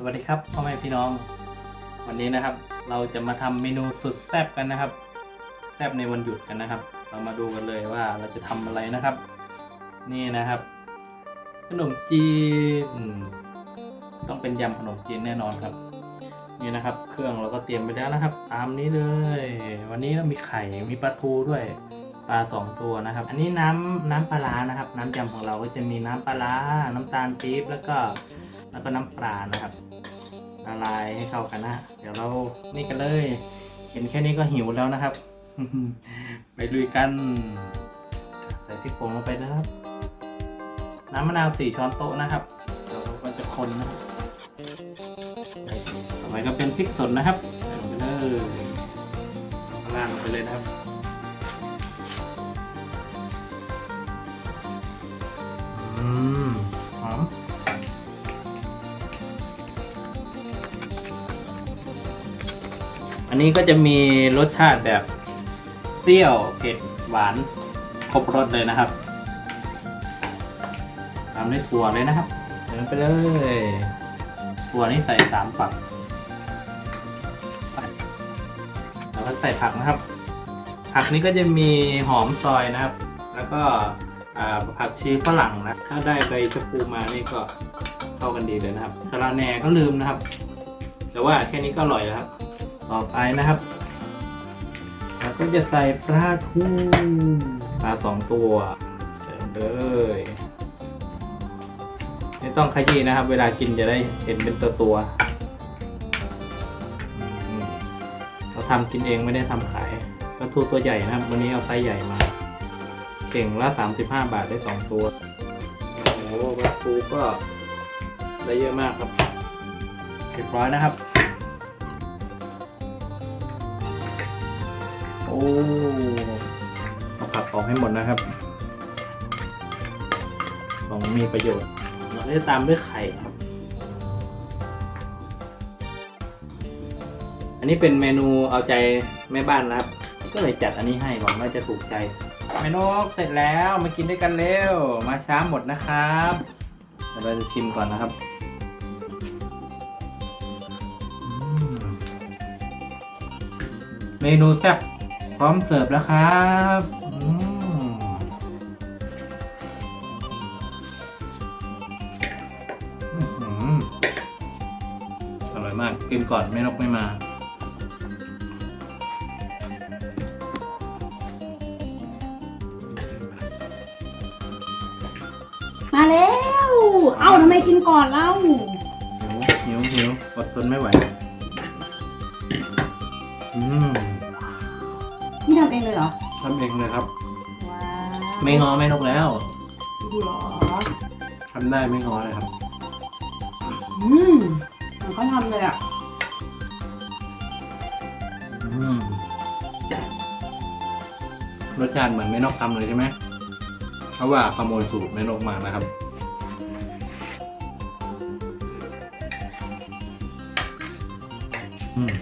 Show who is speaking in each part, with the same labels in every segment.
Speaker 1: สวัสดีครับพ่อแม่พี่น้อง วันนี้นะครับ เราจะมาทำเมนูสุดแซ่บกันนะครับ แซ่บในวันหยุดกันนะครับ เรามาดูกันเลยว่าเราจะทำอะไรนะครับ นี่นะครับ ขนมจีนต้องเป็นยำขนมจีนแน่นอนครับ นี่นะครับ เครื่องเราก็เตรียมไปแล้วนะครับ ตามนี้เลย วันนี้เรามีไข่มีปลาทูด้วยปลาสองตัวนะครับ อันนี้น้ำน้ำปลานะครับ น้ำยำของเราก็จะมีน้ำปลาร้าน้ำตาลปี๊บแล้วก็แล้วก็น้ำปลานะครับ ละลายให้เข้ากันนะ เดี๋ยวเรานี่กันเลย เห็นแค่นี้ก็หิวแล้วนะครับ ไปลุยกัน ใส่พริกผงลงไปนะครับ น้ำมะนาวสี่ช้อนโต๊ะนะครับเดี๋ยวเราก็จะคนนะต่อไปก็เป็นพริกสดนะครับใส่ลงไปเลยล่างลงไปเลยนะครับอืม อันนี้ก็จะมีรสชาติแบบเปรี้ยวเผ็ดหวานครบรสเลยนะครับตามด้วยถั่วเลยนะครับเดินไปเลย ถั่วนี่ใส่สามฝักแล้วก็ใส่ผักนะครับ ผักนี้ก็จะมีหอมซอยนะครับ แล้วก็ผักชีฝรั่งนะ ถ้าได้ใบชะพูมานี่ก็เข้ากันดีเลยนะครับสะระแหน่ก็ลืมนะครับ แต่ว่าแค่นี้ก็อร่อยแล้วครับ ต่อไปนะครับเราก็จะใส่ปลาทูปลาสองตัวใส่ลงเลยไม่ต้องขยี้นะครับ เวลากินจะได้เห็นเป็นตัวตัวเราทำกินเองไม่ได้ทำขายปลาทูตัวใหญ่นะครับ วันนี้เอาไซส์ใหญ่มาเข่งละ 35 บาทได้ 2 ตัว โอ้โหปลาทูก็ได้เยอะมากครับเรียบร้อยนะครับ เอาผักออกให้หมดนะครับของมีประโยชน์ เราก็จะตามด้วยไข่ครับ อันนี้เป็นเมนูเอาใจแม่บ้านนะครับ ก็เลยจัดอันนี้ให้หวังว่าจะถูกใจเมนูเสร็จแล้วมากินด้วยกันเร็ว มาช้าหมดนะครับเดี๋ยวเราจะชิมก่อนนะครับเมนูแซ่บ พร้อมเสิร์ฟแล้วครับอืมอื้อหืออร่อยมากกินก่อนไม่นกไม่มา
Speaker 2: มาแล้ว เอ้าทำไมกินก่อนเล่า
Speaker 1: หิวหิวหิวอดทนไม่ไหว อืม
Speaker 2: นี่ทำเองเลยเหรอ
Speaker 1: ทำเองเลยครับ
Speaker 2: ว้า
Speaker 1: ไม่งอไม่นกแล้ว
Speaker 2: ดูเหรอ
Speaker 1: ทำได้ไม่งอเลยครับ
Speaker 2: อืมมันก็ทำเลยอะ
Speaker 1: อืมรสชาติเหมือนไม่นกทำเลยใช่ไหมเพราะว่าขโมยสูตรไม่นกมานะครับ อืม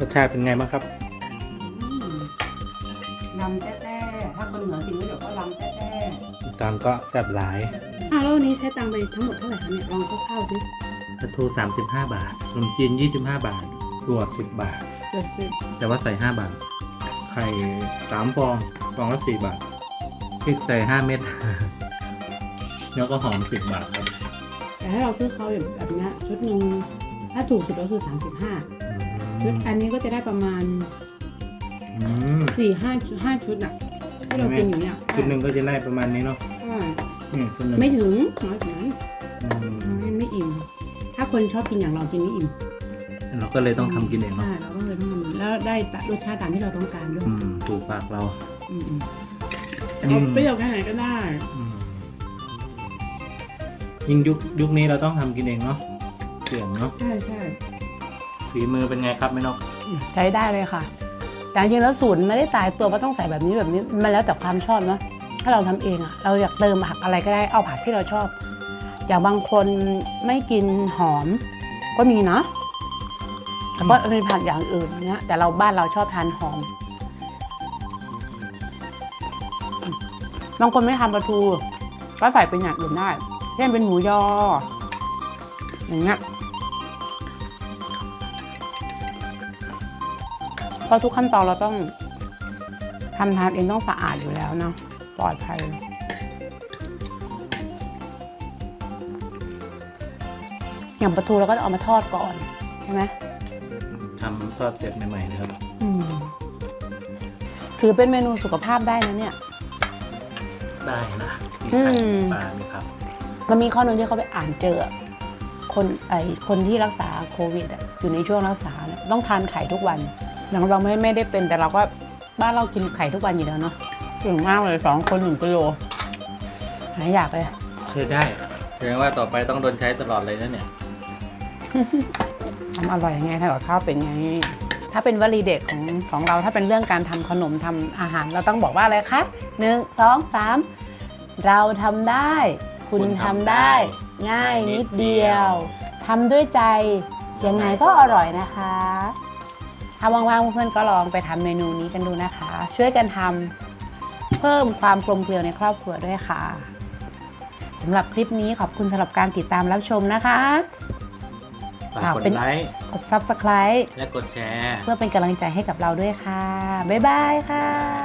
Speaker 1: รสชาติเป็นไงบ้างครับ
Speaker 2: อืมลำแต้ๆถ้าคนเหนือกินก็เดี๋ยวก็ลำแต้
Speaker 1: อีสานก็แซ่บหลาย
Speaker 2: ๆอะแล้ววันนี้ใช้ตังค์ไปทั้งหมดเท่าไหร่คะเนี่ยลองคร่าวๆสิ
Speaker 1: ปลาทูสามสิบห้าบาทขนมจีนยี่สิบห้าบาทถั่วสิบบาท
Speaker 2: เจ็ดสิบ
Speaker 1: แต่ว่าใส่ห้าบาท ไข่สามฟอง ฟองละสี่บาทพริกใส่ห้าเม็ด แล้วก็หอมสิบบาทครับ
Speaker 2: แต่ถ้าเราซื้อเขาอย่างแบบเนี้ยชุดหนึ่งถ้าถูกสุดก็คือสามสิบห้า ชุดอันนี้ก็จะได้ประมาณ
Speaker 1: อืม
Speaker 2: สี่ห้าห้าชุดอะที่เรากินอยู่เนี่ย
Speaker 1: ชุดหนึ่งก็จะได้ประมาณนี้เนาะ
Speaker 2: ใช่
Speaker 1: นี่ชุดหนึ่ง
Speaker 2: ไม่ถึงน้อยกว่านั้น
Speaker 1: อืม
Speaker 2: ไม่ไม่อิ่ม ถ้าคนชอบกินอย่างเรากินไม่อิ่ม
Speaker 1: เราก็เลยต้องทำกินเองเนาะ
Speaker 2: ใช่เราก็เลยต้องทำแล้วได้รสชาติตามที่เราต้องการด้วย
Speaker 1: อืมถูกปากเรา
Speaker 2: อืมอืม
Speaker 1: อืม
Speaker 2: เอาเปรี้ยวแค่ไหนก็ได้
Speaker 1: อืมยิ่งยุคยุคนี้เราต้องทำกินเองเนาะเสี่ยงเนาะ
Speaker 2: ใช่ใช่
Speaker 1: ฝีมือเป็นไงครับแม่นก
Speaker 3: ใช้ได้เลยค่ะ แต่จริงแล้วสูตรไม่ได้ตายตัวว่าต้องใส่แบบนี้แบบนี้มันแล้วแต่ความชอบนะถ้าเราทำเองอะเราอยากเติมผักอะไรก็ได้เอาผักที่เราชอบ อย่างบางคนไม่กินหอมก็มีนะเพรว่าเป็นผักอย่างอื่นเนี้ยแต่เราบ้านเราชอบทานหอมบางคนไม่ทำปลาทูก็ใส่เป็นอย่างอื่นได้เช่นเป็นหมูยออย่างเงี้ย เพราะทุกขั้นตอนเราต้องทำทานเองต้องสะอาดอยู่แล้วเนาะปลอดภัยอย่างปลาทูเราก็จะเอามาทอดก่อนใช่ไหม
Speaker 1: ทำทอดเสร็จใหม่ๆนะครับ
Speaker 3: อืมถือเป็นเมนูสุขภาพได้นะเนี่ย
Speaker 1: ได้นะมี
Speaker 3: อื
Speaker 1: ไข่
Speaker 3: ม
Speaker 1: ปลามีครับ
Speaker 3: มันมีข้อหนึ่งที่เขาไปอ่านเจออะคนไอคนที่รักษาโควิดอะอยู่ในช่วงรักษาเนี่ยต้องทานไข่ทุกวัน อย่างเราไม่ไม่ได้เป็นแต่เราก็บ้านเรากินไข่ทุกวันอยู่แล้วเนาะถึงมากเลยสองคนหนึ่งกิโลหายอยากเลย
Speaker 1: ใช้ได้แสดงว่าต่อไปต้องโดนใช้ตลอดเลยนะเนี่ย
Speaker 3: ทำอร่อยไงทำกับข้าวเป็นไง ถ้าเป็นวลีเด็กของของเราถ้าเป็นเรื่องการทำขนมทำอาหาร เราต้องบอกว่าอะไรคะหนึ่งสองสามเราทำได้ คุณ
Speaker 1: คุณ
Speaker 3: ทำ
Speaker 1: ทำได้
Speaker 3: ได้ ง่าย
Speaker 1: นิ
Speaker 3: นิ
Speaker 1: ด
Speaker 3: ด
Speaker 1: เดี
Speaker 3: เดี
Speaker 1: ย
Speaker 3: ยววทำด้วยใจยังไงก็อร่อยนะคะ ถ้าว่างๆเพื่อนๆก็ลองไปทำเมนูนี้กันดูนะคะ ช่วยกันทำเพิ่มความกลมเกลียวในครอบครัวด้วยค่ะสำหรับคลิปนี้ขอบคุณสำหรับการติดตามรับชมนะคะ
Speaker 1: ฝาก
Speaker 3: อ่าก
Speaker 1: ด
Speaker 3: เป็น
Speaker 1: ไลค์
Speaker 3: กด subscribe
Speaker 1: และกดแชร์
Speaker 3: เพื่อเป็นกำลังใจให้กับเราด้วยค่ะ บ๊ายบายค่ะ